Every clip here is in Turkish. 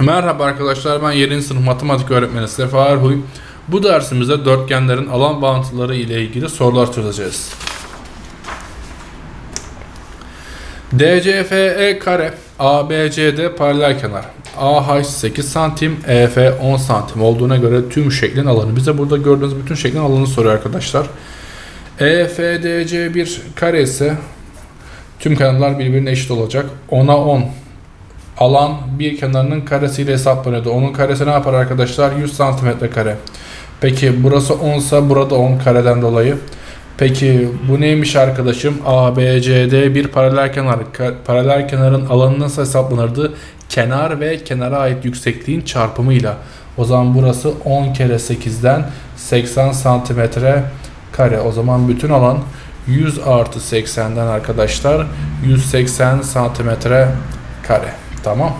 Merhaba arkadaşlar ben 7. sınıf matematik öğretmeni Sefa Erhuy. Bu dersimizde dörtgenlerin alan bağıntıları ile ilgili sorular çözeceğiz. DCFE kare ABCD paralel kenar AH 8 santim EF 10 santim olduğuna göre tüm şeklin alanı bize burada gördüğünüz bütün şeklin alanını soruyor arkadaşlar. E EFDC bir kare ise tüm kenarlar birbirine eşit olacak. 10'a 10 alan bir kenarının karesiyle hesaplanıyordu. Onun karesi ne yapar arkadaşlar? 100 santimetre kare. Peki burası 10 ise burada 10 kareden dolayı. Peki bu neymiş arkadaşım? ABCD bir paralel kenar. Paralel kenarın alanı nasıl hesaplanırdı? Kenar ve kenara ait yüksekliğin çarpımıyla. O zaman burası 10 kere 8'den 80 santimetre kare. O zaman bütün alan 100 artı 80'den arkadaşlar 180 santimetre kare. Tamam.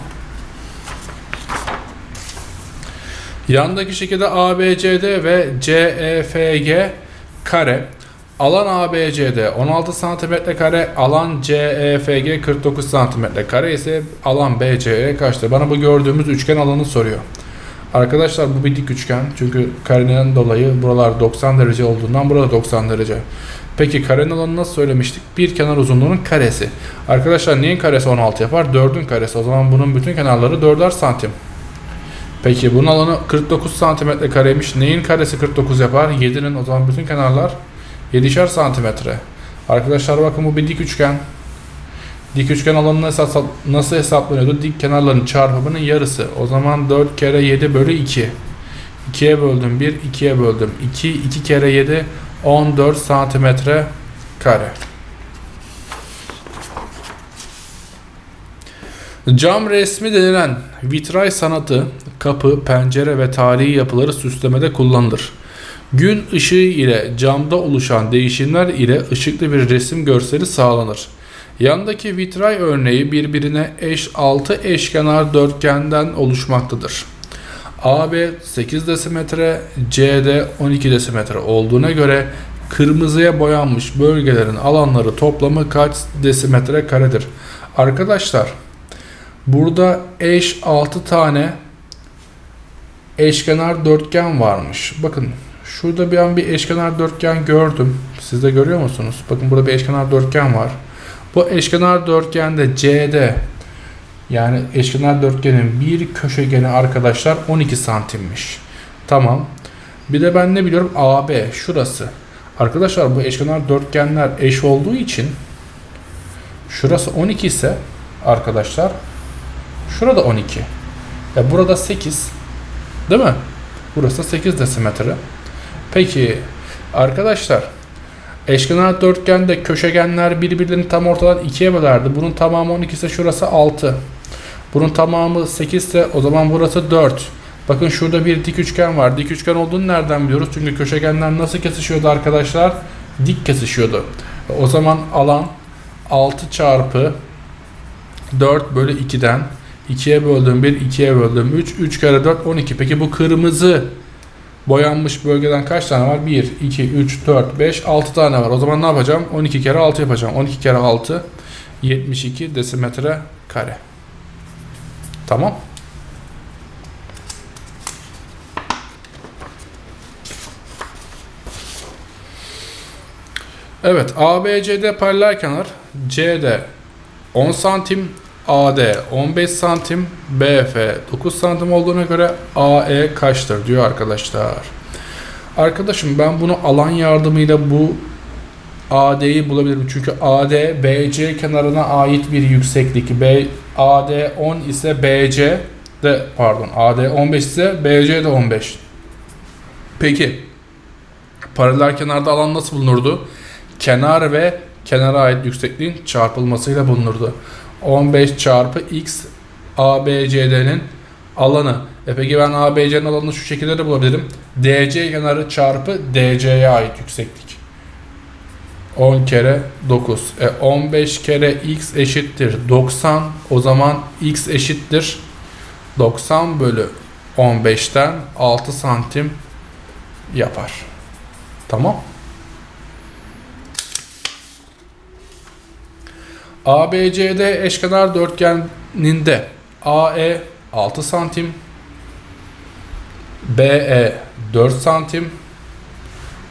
Yandaki şekilde ABCD ve CEFG kare. Alan ABCD 16 cm kare, alan CEFG 49 cm kare ise alan BCE kaçtır? Bana bu gördüğümüz üçgen alanı soruyor. Arkadaşlar bu bir dik üçgen çünkü karenin dolayı buralar 90 derece olduğundan burada 90 derece. Peki karenin alanı nasıl söylemiştik? Bir kenar uzunluğunun karesi. Arkadaşlar neyin karesi 16 yapar? 4'ün karesi. O zaman bunun bütün kenarları 4'er santim. Peki bunun alanı 49 santimetre kareymiş. Neyin karesi 49 yapar? 7'nin o zaman bütün kenarlar 7'şer santimetre. Arkadaşlar bakın bu bir dik üçgen. Dik üçgen alanı nasıl, hesap- nasıl hesaplanıyordu? Dik kenarların çarpımının yarısı. O zaman 4 kere 7 bölü 2. 2'ye böldüm 1, 2'ye böldüm 2, 2 kere 7 14 santimetre kare. Cam resmi denilen vitray sanatı kapı, pencere ve tarihi yapıları süslemede kullanılır. Gün ışığı ile camda oluşan değişimler ile ışıklı bir resim görseli sağlanır. Yandaki vitray örneği birbirine eş 6 eşkenar dörtgenden oluşmaktadır. AB 8 desimetre, CD 12 desimetre olduğuna göre kırmızıya boyanmış bölgelerin alanları toplamı kaç desimetre karedir? Arkadaşlar burada eş 6 tane eşkenar dörtgen varmış. Bakın şurada bir an bir eşkenar dörtgen gördüm. Siz de görüyor musunuz? Bakın burada bir eşkenar dörtgen var. Bu eşkenar dörtgende CD yani eşkenar dörtgenin bir köşegeni arkadaşlar 12 santimmiş. Tamam. Bir de ben ne biliyorum? AB şurası. Arkadaşlar bu eşkenar dörtgenler eş olduğu için şurası 12 ise arkadaşlar şurada 12. E burada 8. Değil mi? Burası 8 desimetre. Peki arkadaşlar Eşkenar dörtgende köşegenler birbirlerini tam ortadan ikiye bölerdi. Bunun tamamı 12 ise şurası 6. Bunun tamamı 8 ise o zaman burası 4. Bakın şurada bir dik üçgen var. Dik üçgen olduğunu nereden biliyoruz? Çünkü köşegenler nasıl kesişiyordu arkadaşlar? Dik kesişiyordu. O zaman alan 6 çarpı 4 bölü 2'den 2'ye böldüm 1, 2'ye böldüm 3, 3 kere 4, 12. Peki bu kırmızı boyanmış bölgeden kaç tane var? 1, 2, 3, 4, 5, 6 tane var. O zaman ne yapacağım? 12 kere 6 yapacağım. 12 kere 6, 72 desimetre kare. Tamam. Evet, ABCD paralel kenar, CD 10 santim, AD 15 santim, BF 9 santim olduğuna göre AE kaçtır diyor arkadaşlar. Arkadaşım ben bunu alan yardımıyla bu AD'yi bulabilirim. Çünkü AD BC kenarına ait bir yükseklik. B, AD 10 ise BC de pardon AD 15 ise BC de 15. Peki paralel kenarda alan nasıl bulunurdu? Kenar ve kenara ait yüksekliğin çarpılmasıyla bulunurdu. 15 çarpı x ABCD'nin alanı. E peki ben ABC'nin alanını şu şekilde de bulabilirim. DC kenarı çarpı DC'ye ait yükseklik. 10 kere 9. E 15 kere x eşittir 90. O zaman x eşittir 90 bölü 15'ten 6 santim yapar. Tamam. ABCD eşkenar dörtgeninde AE 6 santim. BE 4 santim.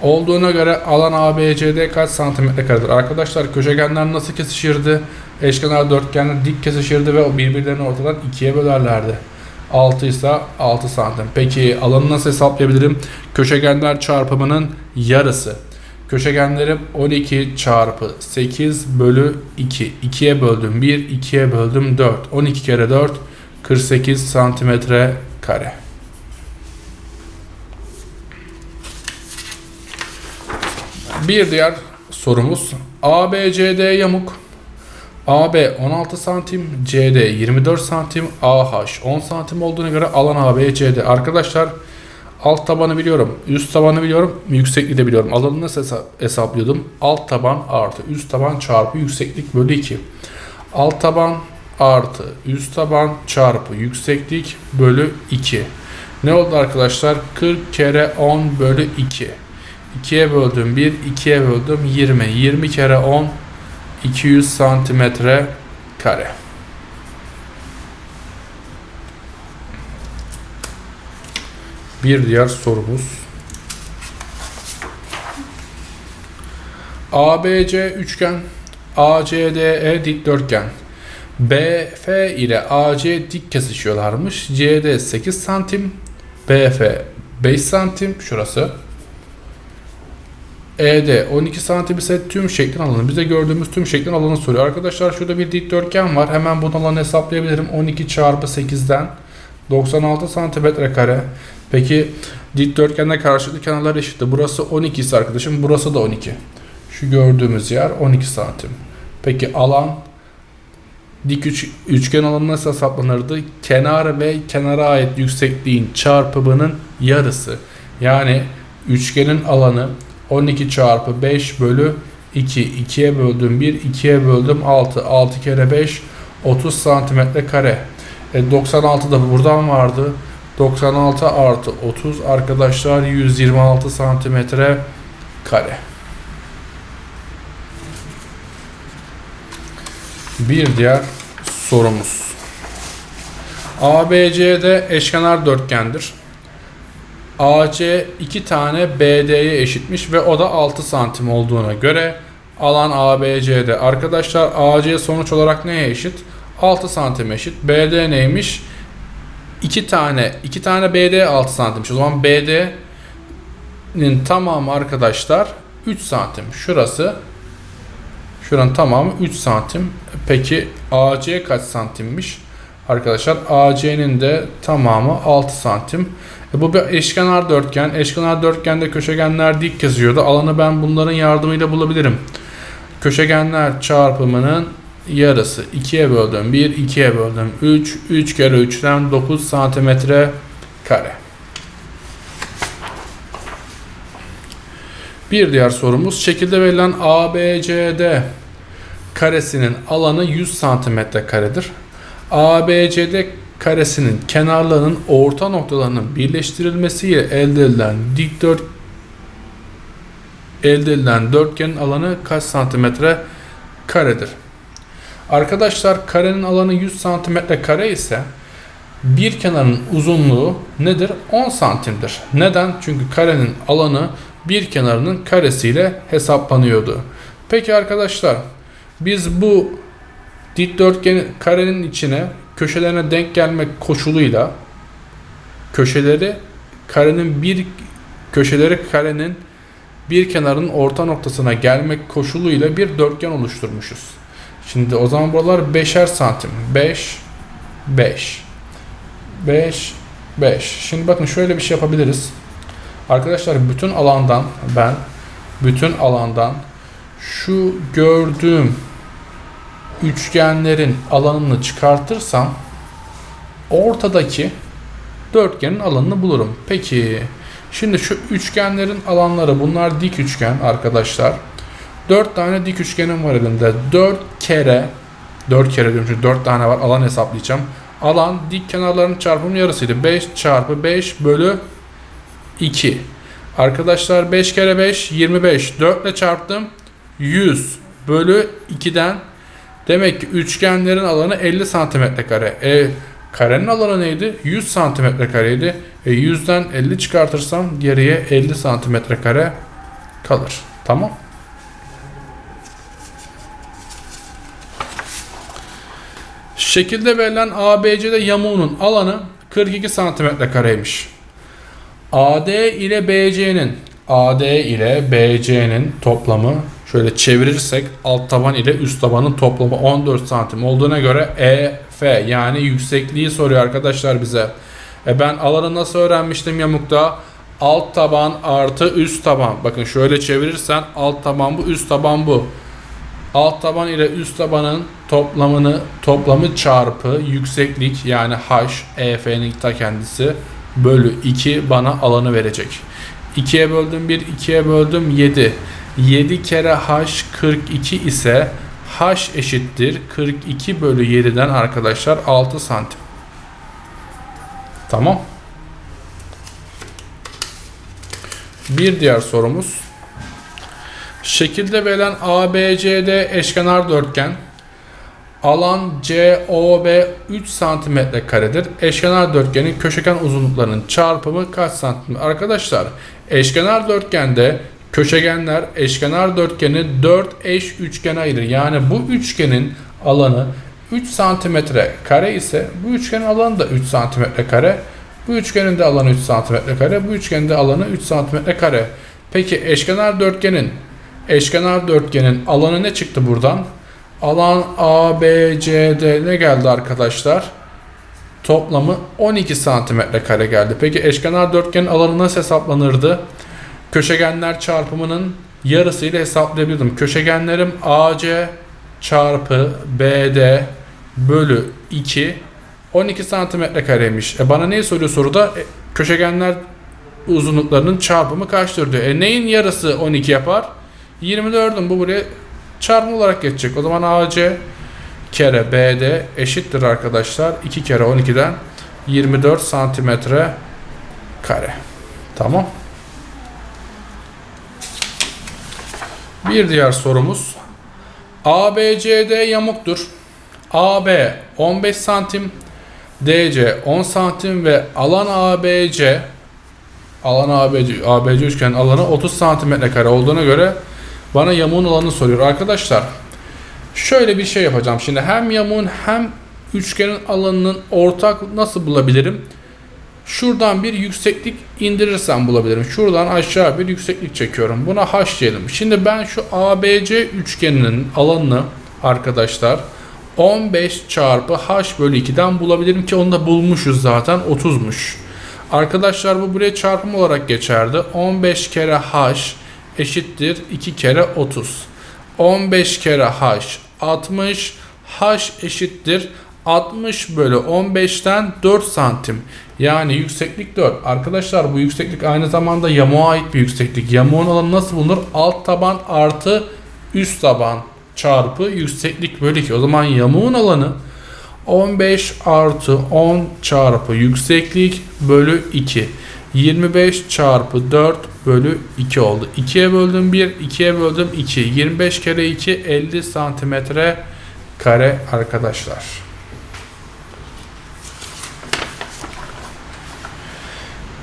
Olduğuna göre alan ABCD kaç santimetre karedir? Arkadaşlar köşegenler nasıl kesişirdi? Eşkenar dörtgenler dik kesişirdi ve birbirlerini ortadan ikiye bölerlerdi. 6 ise 6 santim. Peki alanı nasıl hesaplayabilirim? Köşegenler çarpımının yarısı. Köşegenlerim 12 çarpı 8 bölü 2. 2'ye böldüm 1, 2'ye böldüm 4. 12 kere 4, 48 santimetre kare. Bir diğer sorumuz ABCD yamuk. AB 16 santim, CD 24 santim, AH 10 santim olduğuna göre alan ABCD. Arkadaşlar alt tabanı biliyorum, üst tabanı biliyorum, yüksekliği de biliyorum. Alanı nasıl hesa- hesaplıyordum? Alt taban artı üst taban çarpı yükseklik bölü 2. Alt taban artı üst taban çarpı yükseklik bölü 2. Ne oldu arkadaşlar? 40 kere 10 bölü 2. 2'ye böldüm 1, 2'ye böldüm 20. 20 kere 10, 200 santimetre kare. Bir diğer sorumuz. ABC üçgen, ACDE dikdörtgen. BF ile AC dik kesişiyorlarmış. CD 8 santim, BF 5 santim şurası. ED 12 santim ise tüm şeklin alanı. Bize gördüğümüz tüm şeklin alanı soruyor. Arkadaşlar şurada bir dikdörtgen var. Hemen bunun alanı hesaplayabilirim. 12 çarpı 8'den 96 santimetre kare. Peki dikdörtgende karşılıklı kenarlar eşitti. Burası 12 ise arkadaşım burası da 12. Şu gördüğümüz yer 12 santim. Peki alan dik üç, üçgen alanı nasıl hesaplanırdı? Kenar ve kenara ait yüksekliğin çarpımının yarısı. Yani üçgenin alanı 12 çarpı 5 bölü 2. 2'ye böldüm 1, 2'ye böldüm 6. 6 kere 5, 30 santimetre kare. E, 96 da buradan vardı. 96 artı 30 arkadaşlar 126 santimetre kare. Bir diğer sorumuz. ABCD eşkenar dörtgendir. AC 2 tane BD'ye eşitmiş ve o da 6 santim olduğuna göre alan ABCD. Arkadaşlar AC sonuç olarak neye eşit? 6 santim eşit. BD neymiş? 2 tane 2 tane BD 6 santimmiş. O zaman BD'nin tamamı arkadaşlar 3 santim. Şurası şuranın tamamı 3 santim. Peki AC kaç santimmiş? Arkadaşlar AC'nin de tamamı 6 santim. E bu bir eşkenar dörtgen. Eşkenar dörtgende köşegenler dik kesiyordu. Alanı ben bunların yardımıyla bulabilirim. Köşegenler çarpımının yarısı. 2'ye böldüm. 1, 2'ye böldüm. 3, 3 kere 3'ten 9 santimetre kare. Bir diğer sorumuz. Şekilde verilen ABCD karesinin alanı 100 santimetre karedir. ABCD karesinin kenarlarının orta noktalarının birleştirilmesiyle elde edilen dikdört elde edilen dörtgenin alanı kaç santimetre karedir? Arkadaşlar karenin alanı 100 santimetre kare ise bir kenarın uzunluğu nedir? 10 santimdir. Neden? Çünkü karenin alanı bir kenarının karesiyle hesaplanıyordu. Peki arkadaşlar biz bu dikdörtgenin karenin içine köşelerine denk gelmek koşuluyla köşeleri karenin bir köşeleri karenin bir kenarının orta noktasına gelmek koşuluyla bir dörtgen oluşturmuşuz. Şimdi o zaman buralar 5'er santim. 5 5 5 5. Şimdi bakın şöyle bir şey yapabiliriz. Arkadaşlar bütün alandan ben bütün alandan şu gördüğüm üçgenlerin alanını çıkartırsam ortadaki dörtgenin alanını bulurum. Peki şimdi şu üçgenlerin alanları bunlar dik üçgen arkadaşlar. 4 tane dik üçgenim var elimde. 4 kere 4 kere diyorum çünkü 4 tane var alan hesaplayacağım. Alan dik kenarların çarpımı yarısıydı. 5 çarpı 5 bölü 2. Arkadaşlar 5 kere 5 25. 4 ile çarptım. 100 bölü 2'den Demek ki üçgenlerin alanı 50 santimetre kare. E, Karenin alanı neydi? 100 santimetre kareydi. E 100'den 50 çıkartırsam geriye 50 santimetre kare kalır. Tamam. Şekilde verilen ABC'de yamuğunun alanı 42 santimetre kareymiş. AD ile BC'nin AD ile BC'nin toplamı şöyle çevirirsek alt taban ile üst tabanın toplamı 14 santim olduğuna göre EF yani yüksekliği soruyor arkadaşlar bize. E ben alanı nasıl öğrenmiştim yamukta? Alt taban artı üst taban. Bakın şöyle çevirirsen alt taban bu üst taban bu. Alt taban ile üst tabanın toplamını toplamı çarpı yükseklik yani h EF'nin ta kendisi bölü 2 bana alanı verecek. 2'ye böldüm 1, 2'ye böldüm 7. 7 kere h 42 ise h eşittir 42 bölü 7'den arkadaşlar 6 santim. Tamam. Bir diğer sorumuz. Şekilde verilen ABCD eşkenar dörtgen alan COB 3 cm karedir. Eşkenar dörtgenin köşegen uzunluklarının çarpımı kaç santim? Arkadaşlar eşkenar dörtgende köşegenler eşkenar dörtgeni 4 eş üçgene ayırır. Yani bu üçgenin alanı 3 santimetre kare ise bu üçgenin alanı da 3 santimetre kare. Bu üçgenin de alanı 3 santimetre kare. Bu üçgenin de alanı 3 santimetre kare. Peki eşkenar dörtgenin eşkenar dörtgenin alanı ne çıktı buradan? Alan ABCD ne geldi arkadaşlar? Toplamı 12 santimetre kare geldi. Peki eşkenar dörtgenin alanı nasıl hesaplanırdı? Köşegenler çarpımının yarısıyla hesaplayabilirdim. Köşegenlerim AC çarpı BD bölü 2 12 santimetre kareymiş. E bana neyi soruyor soruda? E, köşegenler uzunluklarının çarpımı kaçtır diyor. E neyin yarısı 12 yapar? 24'ün bu buraya çarpım olarak geçecek. O zaman AC kere BD eşittir arkadaşlar. 2 kere 12'den 24 santimetre kare. Tamam. Bir diğer sorumuz. ABCD yamuktur. AB 15 santim, DC 10 santim ve alan ABC alan ABC ABC üçgenin alanı 30 santimetre kare olduğuna göre bana yamuğun alanını soruyor. Arkadaşlar şöyle bir şey yapacağım. Şimdi hem yamuğun hem üçgenin alanının ortak nasıl bulabilirim? Şuradan bir yükseklik indirirsem bulabilirim. Şuradan aşağı bir yükseklik çekiyorum. Buna h diyelim. Şimdi ben şu ABC üçgeninin alanını arkadaşlar 15 çarpı h bölü 2'den bulabilirim ki onu da bulmuşuz zaten 30'muş. Arkadaşlar bu buraya çarpım olarak geçerdi. 15 kere h eşittir 2 kere 30. 15 kere h 60 h eşittir 60 bölü 15'ten 4 santim. Yani yükseklik 4. Arkadaşlar bu yükseklik aynı zamanda yamuğa ait bir yükseklik. Yamuğun alanı nasıl bulunur? Alt taban artı üst taban çarpı yükseklik bölü 2. O zaman yamuğun alanı 15 artı 10 çarpı yükseklik bölü 2. 25 çarpı 4 bölü 2 oldu. 2'ye böldüm 1, 2'ye böldüm 2. 25 kere 2 50 santimetre kare arkadaşlar.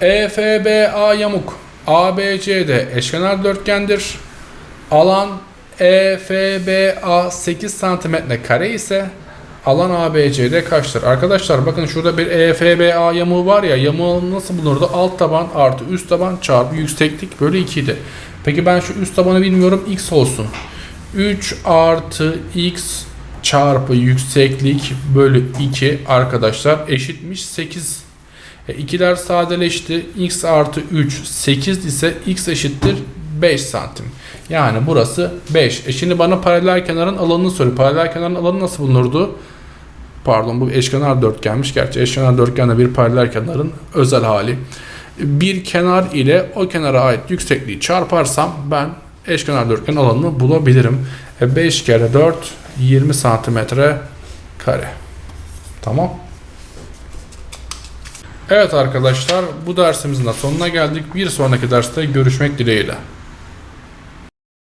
EFBA yamuk. ABCD eşkenar dörtgendir. Alan EFBA 8 santimetre kare ise alan ABCD kaçtır? Arkadaşlar bakın şurada bir EFBA yamuğu var ya yamuğu nasıl bulunurdu? Alt taban artı üst taban çarpı yükseklik bölü 2 idi. Peki ben şu üst tabanı bilmiyorum x olsun. 3 artı x çarpı yükseklik bölü 2 arkadaşlar eşitmiş 8. E, ikiler sadeleşti. x artı 3 8 ise x eşittir 5 santim. Yani burası 5. E şimdi bana paralel kenarın alanını soruyor. Paralel kenarın alanı nasıl bulunurdu? Pardon bu eşkenar dörtgenmiş. Gerçi eşkenar dörtgen de bir paralel kenarın özel hali. Bir kenar ile o kenara ait yüksekliği çarparsam ben eşkenar dörtgen alanını bulabilirim. E 5 kere 4 20 santimetre kare. Tamam. Evet arkadaşlar bu dersimizin de sonuna geldik. Bir sonraki derste görüşmek dileğiyle.